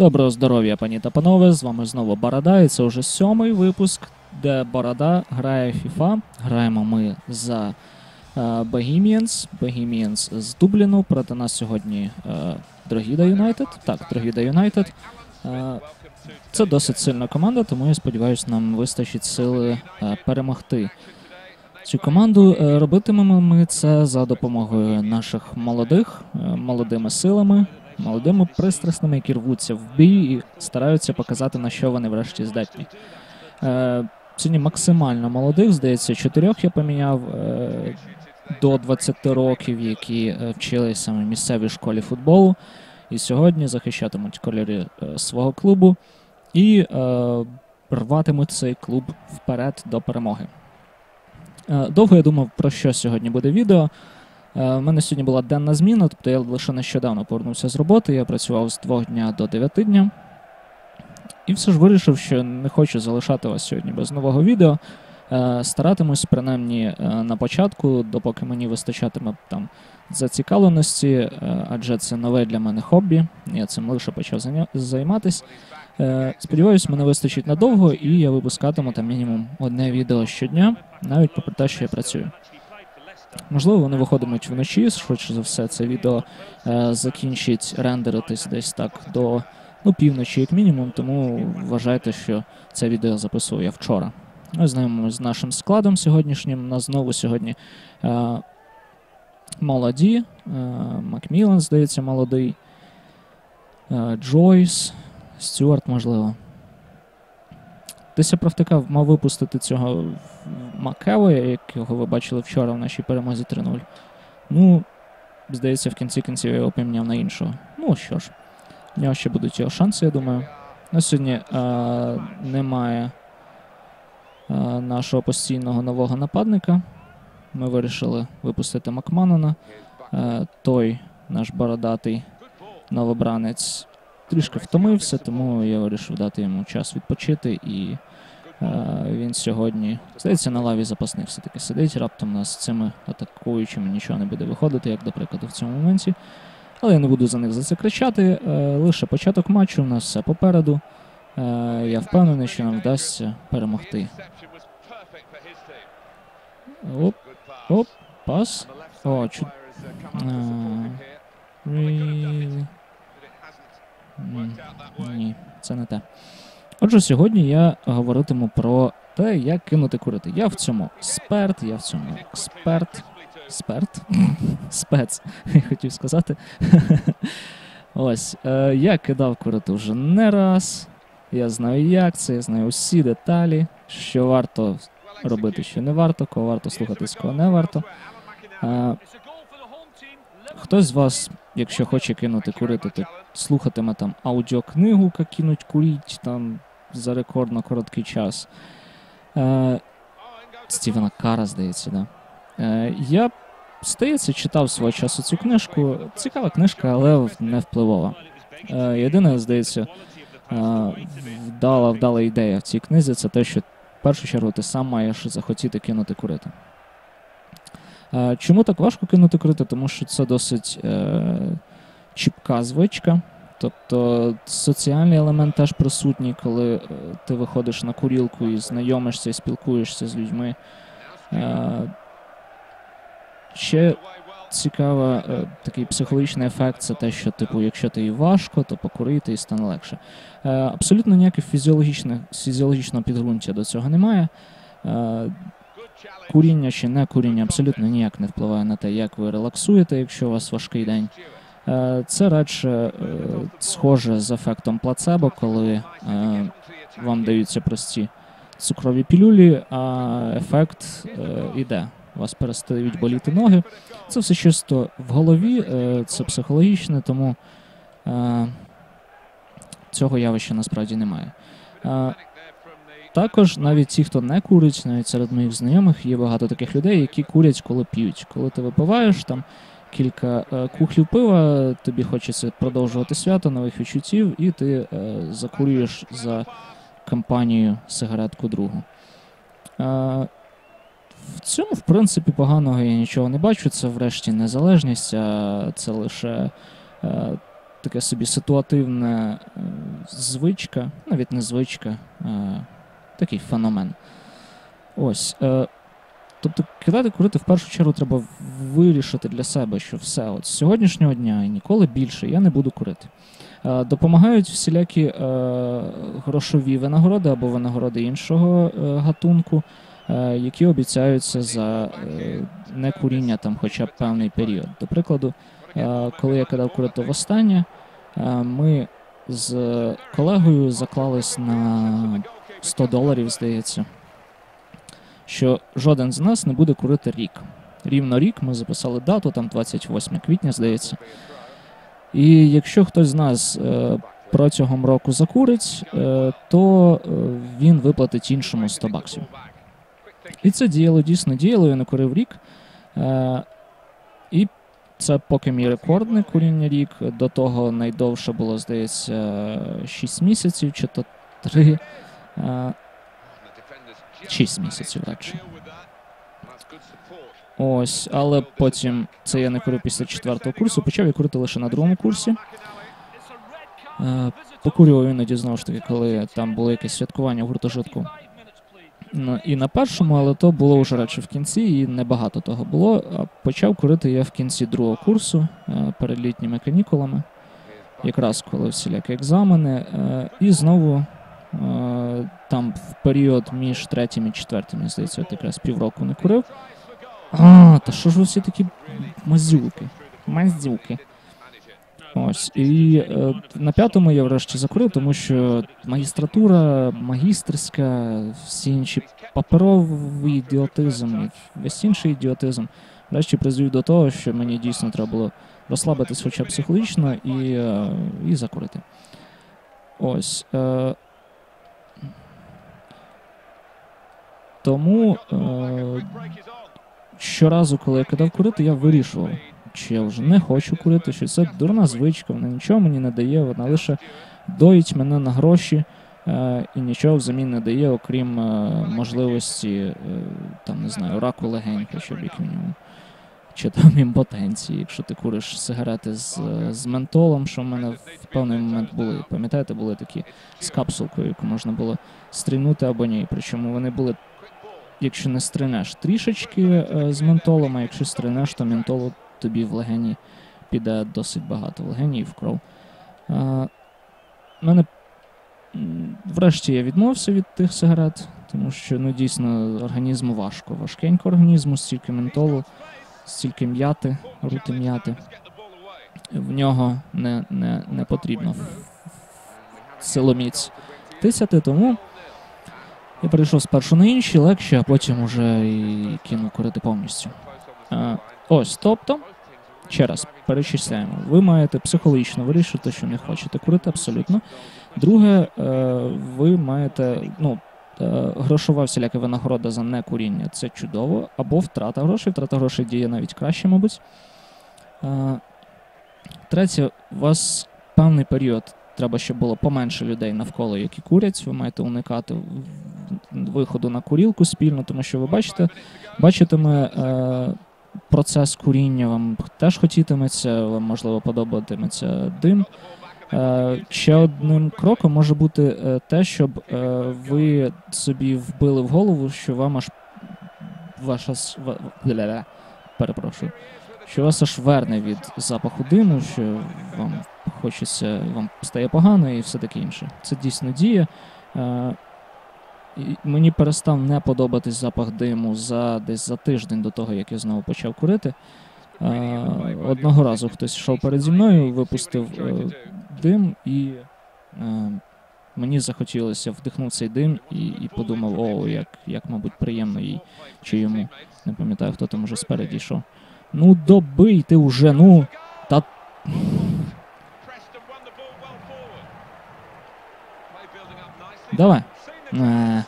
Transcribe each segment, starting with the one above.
Доброго здоров'я, пані та панове. З вами знову Борода, і це вже сьомий випуск, де Борода грає FIFA. Граємо ми за е, Bohemians. Bohemians з Дубліну. Проти нас сьогодні е, Дрогіда Юнайтед. Так, Дрогіда Юнайтед. Е, це досить сильна команда, тому я сподіваюся, нам вистачить сили е, перемогти. Цю команду Е, робитимемо ми це за допомогою наших молодих, е, молодими силами, молодими пристрасними, які рвуться в бій і стараються показати, на що вони врешті здатні. Е, Сьогодні максимально молодих, здається, чотирьох я поміняв е, до 20 років, які е, вчились саме в місцевій школі футболу. І сьогодні захищатимуть кольори е, свого клубу і е, рватимуть цей клуб вперед до перемоги. Е, Довго я думав, про що сьогодні буде відео. Е, У мене сьогодні була денна зміна, тобто я лише нещодавно повернувся з роботи. Я працював з 2 дня до 9 дня. І все ж вирішив, що не хочу залишати вас сьогодні без нового відео. Е, Старатимусь, принаймні, е, на початку, допоки мені вистачатиме там зацікавленості, е, адже це нове для мене хобі. Я цим лише почав. Е, Сподіваюсь, мене вистачить надовго, і я випускатиму там мінімум одне відео щодня, навіть попри те, що я працюю. Можливо, вони виходитимуть вночі, швидше за все, це відео е, закінчить рендеритись десь так до ну, півночі, як мінімум, тому вважайте, що це відео записував я вчора. Ми знайомимося з нашим складом сьогоднішнім. У нас знову сьогодні е, молоді. Е, Макмілан, здається, молодий. Е, Джойс, Стюарт, можливо. Десь я провтикав, мав випустити цього Макевоя, якого ви бачили вчора в нашій перемозі 3-0. Ну, здається, в кінці кінців я його поміняв на іншого. Ну що ж, в нього ще будуть його шанси, я думаю. На сьогодні е, немає е, нашого постійного нового нападника. Ми вирішили випустити Макманона. Е, той наш бородатий новобранець трішки втомився, тому я вирішив дати йому час відпочити. І е, він сьогодні, здається, на лаві запасних все-таки сидить. Раптом нас цими атакуючими нічого не буде виходити, як, до в цьому моменті. Але я не буду за них за це кричати. Е, лише початок матчу, у нас все попереду. Е, я впевнений, що нам вдасться перемогти. Оп, оп, пас. О, чу... А, really? Ні, це не те. Отже, сьогодні я говоритиму про те, як кинути курити. Я в цьому сперт, я в цьому експерт. Сперт? Спец, я хотів сказати. Ось. Е, я кидав курити вже не раз. Я знаю, як це, я знаю усі деталі, що варто робити, що не варто, кого варто слухатись, кого не варто. Е, Хтось з вас, якщо хоче кинути курити, то слухатиме там аудіокнигу, як кинуть куріть там за рекордно короткий час. Е, Стівена Кара, здається, да. Е, я, здається, читав свого часу цю книжку. Цікава книжка, але не впливова. Е, єдине, здається, е, вдала, вдала ідея в цій книзі це те, що в першу чергу ти сам маєш захотіти кинути курити. Чому так важко кинути курити? Тому що це досить е, чіпка звичка. Тобто соціальний елемент теж присутній, коли е, ти виходиш на курілку і знайомишся і спілкуєшся з людьми. Е, ще цікавий такий психологічний ефект це те, що, типу, якщо тобі важко, то покурити і стане легше. Абсолютно ніяких фізіологічних, фізіологічного підґрунтя до цього немає. Куріння чи не куріння абсолютно ніяк не впливає на те, як ви релаксуєте, якщо у вас важкий день. Е, Це радше е, схоже з ефектом плацебо, коли е, вам даються прості цукрові пілюлі, а ефект іде. Вас перестають боліти ноги. Це все чисто в голові, це психологічне, тому цього явища насправді немає. Також навіть ті, хто не курить, навіть серед моїх знайомих є багато таких людей, які курять, коли п'ють. Коли ти випиваєш там кілька е, кухлів пива, тобі хочеться продовжувати свято нових відчуттів, і ти е, закурюєш за компанію сигаретку другу. Е, в цьому, в принципі, поганого я нічого не бачу. Це врешті незалежність, а це лише е, таке собі ситуативне е, звичка, навіть не звичка, такий феномен. Ось. Е, тобто, кидати курити в першу чергу треба вирішити для себе, що все, от з сьогоднішнього дня і ніколи більше я не буду курити. Е, допомагають всілякі е, грошові винагороди або винагороди іншого е, гатунку, е, які обіцяються за е, некуріння там хоча б певний період. До прикладу, е, коли я кидав курити востаннє, е, ми з колегою заклались на 100 доларів, здається, що жоден з нас не буде курити рік. Рівно рік ми записали дату, там 28 квітня, здається. І якщо хтось з нас е, протягом року закурить, е, то е, він виплатить іншому 100 баксів. І це діяло, дійсно діяло, я не курив рік. Е, і це поки мій рекордне куріння рік. До того найдовше було, здається, 6 місяців чи то 3. Е, 6 місяців радше. Ось, але потім це я не курив після четвертого курсу. Почав я курити лише на другому курсі. Е, Покурював іноді знову ж таки, коли там було якесь святкування в гуртожитку. Ну, і на першому, але то було вже радше в кінці, і небагато того було. Почав курити я в кінці другого курсу е, перед літніми канікулами, якраз коли всілякі екзамени. Е, І знову е, там в період між третім і четвертим, здається, от якраз півроку не курив. А, та що ж ви всі такі мазюки? Мазюки. Ось. І е, на п'ятому я врешті закурив, тому що магістратура, магістерська, всі інші паперовий ідіотизм і весь інший ідіотизм, врешті призвів до того, що мені дійсно треба було розслабитись хоча б психологічно і, е, і закурити. Ось. Е, тому е, щоразу, коли я кидав курити, я вирішував, чи я вже не хочу курити, що це дурна звичка, вона нічого мені не дає, вона лише доїть мене на гроші е, і нічого взамін не дає, окрім е, можливості, е, там, не знаю, раку легень, хоча б як мінімум. Чи там імпотенції, якщо ти куриш сигарети з, е, з ментолом, що в мене в певний момент були. Пам'ятаєте, були такі з капсулкою, яку можна було стрільнути або ні. Причому вони були якщо не стринеш трішечки е, з ментолом, а якщо стринеш, то ментолу тобі в легені піде досить багато в легені і в кров. Е, мене врешті я відмовився від тих сигарет, тому що ну, дійсно організму важко. Важкенько організму, стільки ментолу, стільки м'яти, рути м'яти. В нього не, не, не потрібно силоміць тисяти, тому я перейшов спершу на інші легші, а потім уже і кинув курити повністю. А, ось, тобто, ще раз перечисляємо. Ви маєте психологічно вирішити, що не хочете курити абсолютно. Друге, е, ви маєте, ну, е, грошова всіляка винагорода за некуріння це чудово, або втрата грошей. Втрата грошей діє навіть краще, мабуть. Е, Третє, у вас певний період треба, щоб було поменше людей навколо, які курять. Ви маєте уникати виходу на курілку спільно, тому що ви бачите, бачитиме е, процес куріння, вам теж хотітиметься, вам можливо подобатиметься дим. Е, ще одним кроком може бути е, те, щоб е, ви собі вбили в голову, що вам аж ваша ва- перепрошую, що вас аж верне від запаху диму, що вам хочеться, вам стає погано і все таке інше. Це дійсно діє. Е, мені перестав не подобатись запах диму за десь за тиждень до того, як я знову почав курити. Е, одного разу хтось йшов переді мною, випустив е, дим, і е, мені захотілося вдихнути цей дим і, і подумав, о, як, як, мабуть, приємно їй чи йому. Не пам'ятаю, хто там уже спереді йшов. Ну, добий ти вже, ну. Та давай. Е,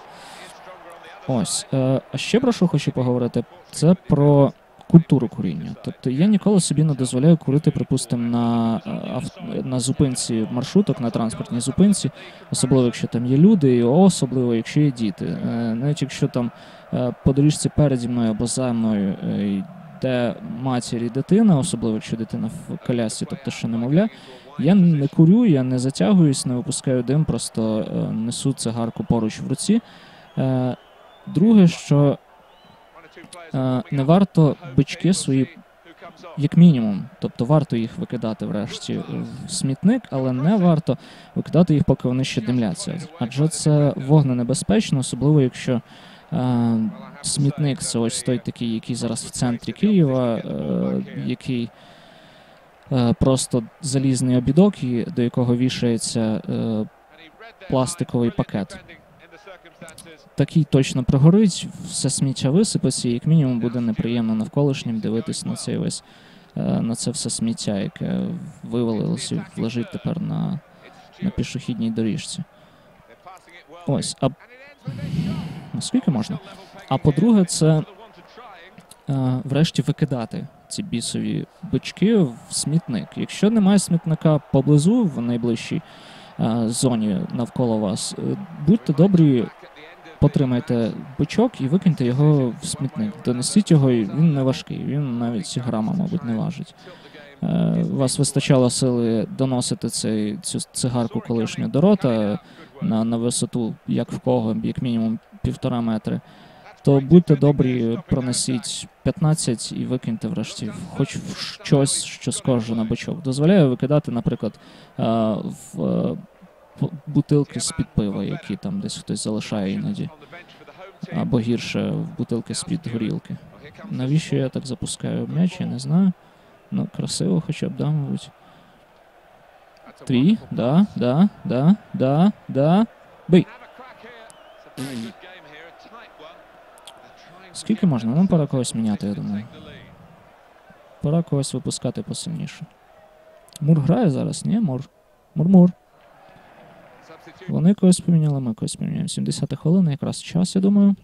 ось. Е, а ще про що хочу поговорити, це про культуру куріння. Тобто я ніколи собі не дозволяю курити, припустимо, на, е, на зупинці маршруток, на транспортній зупинці, особливо якщо там є люди, і особливо якщо є діти. Навіть якщо там по доріжці переді мною або за мною йде матір і дитина, особливо якщо дитина в колясці, тобто що немовля. Я не курю, я не затягуюсь, не випускаю дим, просто е, несу цигарку поруч в руці. Е, друге, що е, не варто бички свої, як мінімум, тобто варто їх викидати врешті в смітник, але не варто викидати їх, поки вони ще димляться. Адже це вогненебезпечно, особливо якщо смітник це ось той такий, який зараз в центрі Києва, який просто залізний обідок, до якого вішається е, пластиковий пакет. Такий точно прогорить, все сміття висипеться, і як мінімум буде неприємно навколишнім дивитись на цей весь е, на це все сміття, яке вивалилося і лежить тепер на, на пішохідній доріжці. Ось, а наскільки можна? А по-друге, це е, врешті викидати ці бісові бички в смітник. Якщо немає смітника поблизу в найближчій е, зоні навколо вас, е, будьте добрі, потримайте бичок і викиньте його в смітник. Донесіть його, і він не важкий, він навіть грама, мабуть, не важить. Е, у вас вистачало сили доносити цей, цю цигарку колишню до рота на, на висоту, як в кого, як мінімум півтора метри. То будьте добрі, пронесіть 15 і викиньте врешті хоч щось, що схоже на бичок. Дозволяю викидати, наприклад, е, в е, бутилки з-під пива, які там десь хтось залишає іноді, або гірше в бутилки з-під горілки. Навіщо я так запускаю м'яч, я не знаю. Ну, красиво хоча б, да, мабуть. Твій, да, да, да, да, да. Бий. Скільки можна? Ну, пора когось міняти, я думаю. Пора когось випускати посильніше. Мур грає зараз, ні? Мур. Мур-мур. Вони когось поміняли, ми когось поміняємо. 70 хвилина, якраз час, я думаю,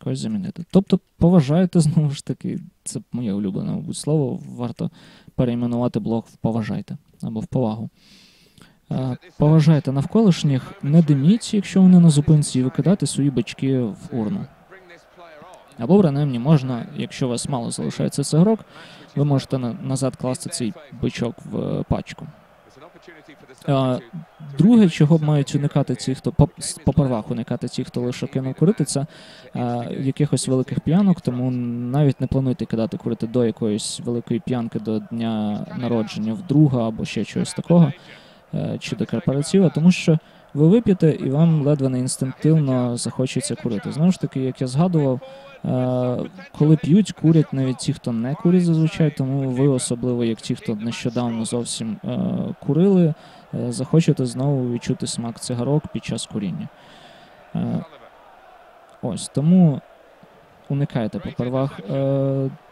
когось замінити. Тобто, поважайте знову ж таки, це моє улюблене, мабуть, слово. Варто перейменувати блок в поважайте або в повагу. Е, Поважайте навколишніх, не диміть, якщо вони на зупинці, і викидайте свої бички в урну. Або, принаймні, можна, якщо у вас мало залишається цигарок, ви можете на- назад класти цей бичок в е, пачку. А, Друге, чого мають уникати ті, хто по, попервах уникати ті, хто лише кинув курити, це якихось великих п'янок, тому навіть не плануйте кидати курити до якоїсь великої п'янки до дня народження вдруга або ще чогось такого, е, чи до корпоратива, тому що ви вип'єте і вам ледве не інстинктивно захочеться курити. Знову ж таки, як я згадував, е, коли п'ють, курять навіть ті, хто не курить зазвичай, тому ви особливо, як ті, хто нещодавно зовсім е, курили, е, захочете знову відчути смак цигарок під час куріння. Ось тому уникайте попервах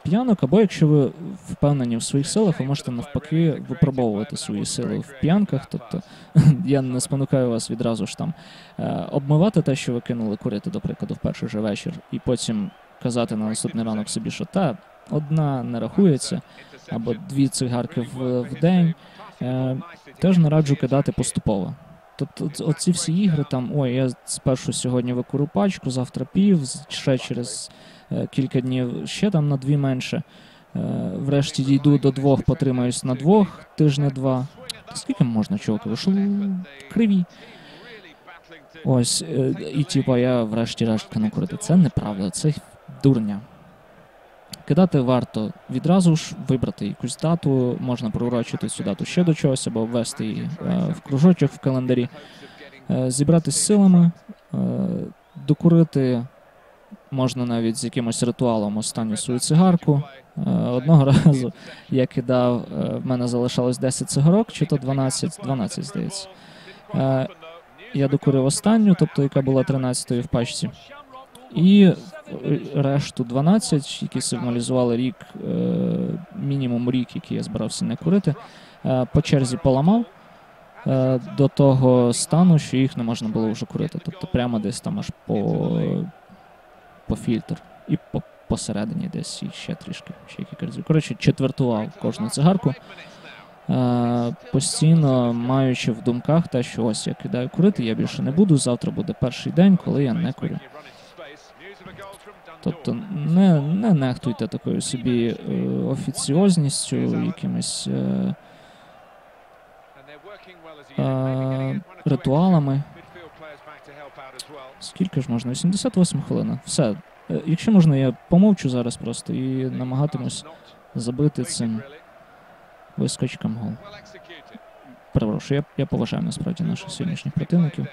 п'янок, або якщо ви впевнені в своїх силах, ви можете навпаки випробовувати свої сили в п'янках. Тобто я не спонукаю вас відразу ж там е, обмивати те, що ви кинули курити, до прикладу, в перший же вечір, і потім казати на наступний ранок собі, що та одна не рахується, або дві цигарки в, в день. Е, теж не раджу кидати поступово. Тобто оці всі ігри там, ой, я спершу сьогодні викурю пачку, завтра пів, ще через кілька днів ще там на дві менше. Е, врешті дійду до двох, потримаюсь на двох, тижня два. Та скільки можна, чуваки? Ви що криві? Ось, е, і типа я врешті-решт кину курити. Це неправда, це дурня. Кидати варто відразу ж вибрати якусь дату, можна пророчити цю дату ще до чогось, або ввести її е, в кружочок в календарі, е, зібратись з силами, е, докурити можна навіть з якимось ритуалом останню свою цигарку. Е, Одного разу я кидав, е, в мене залишалось 10 цигарок, чи то 12, 12, здається. Е, Я докурив останню, тобто яка була 13-ю в пачці. І решту 12, які сигналізували рік, мінімум рік, який я збирався не курити, по черзі поламав до того стану, що їх не можна було вже курити. Тобто прямо десь там аж по фільтр. І по, посередині десь і ще трішки, ще разів. Коротше, четвертував кожну цигарку. Е, постійно маючи в думках те, що ось я кидаю курити, я більше не буду. Завтра буде перший день, коли я не курю. Тобто не, не нехтуйте такою собі е, офіціозністю, якимись е, е, ритуалами. Скільки ж можна? 88 хвилина. Все. Е, Якщо можна, я помовчу зараз просто і намагатимусь забити цим вискочкам гол. Перепрошую, я, я поважаю насправді наших сьогоднішніх противників,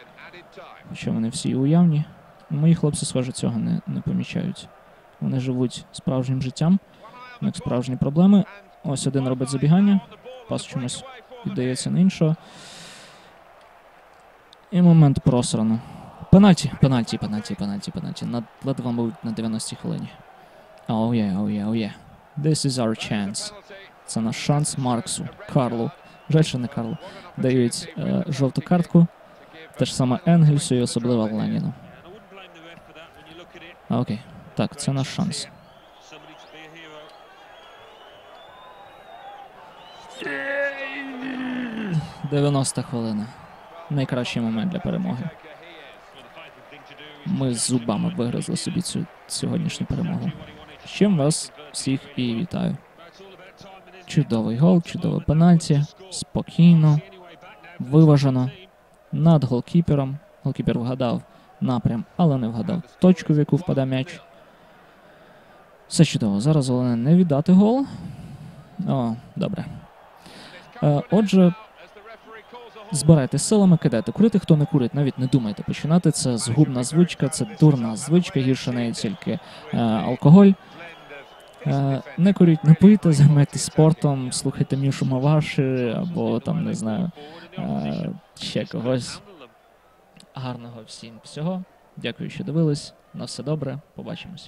хоча вони всі уявні. Мої хлопці, схоже, цього не, не помічають. Вони живуть справжнім життям, у них справжні проблеми. Ось один робить забігання, пас чомусь віддається на іншого. І момент просрано. Пенальті, пенальті, пенальті, пенальті, пенальті. На, ледве, мабуть, на 90-й хвилині. Oh yeah, oh yeah, oh yeah. This is our chance. Це наш шанс Марксу, Карлу. Жаль, що не Карлу. Дають е, жовту картку. Те ж саме Енгельсу і особливо Леніну. Окей. Так, це наш шанс. 90 хвилина. Найкращий момент для перемоги. Ми з зубами вигризли собі цю сьогоднішню перемогу. З чим вас всіх і вітаю. Чудовий гол, чудове пенальті, спокійно, виважено, над голкіпером. Голкіпер вгадав напрям, але не вгадав точку, в яку впаде м'яч. Все чудово. Зараз головне не віддати гол. О, добре. Е, отже, збирайте силами, кидайте курити. Хто не курить, навіть не думайте починати. Це згубна звичка, це дурна звичка, гірше неї тільки е, алкоголь. Е, не куріть, не пийте, займайтесь спортом, слухайте Мішу Маваші або там не знаю е, ще когось. Гарного всім всього. Дякую, що дивились. На все добре. Побачимось.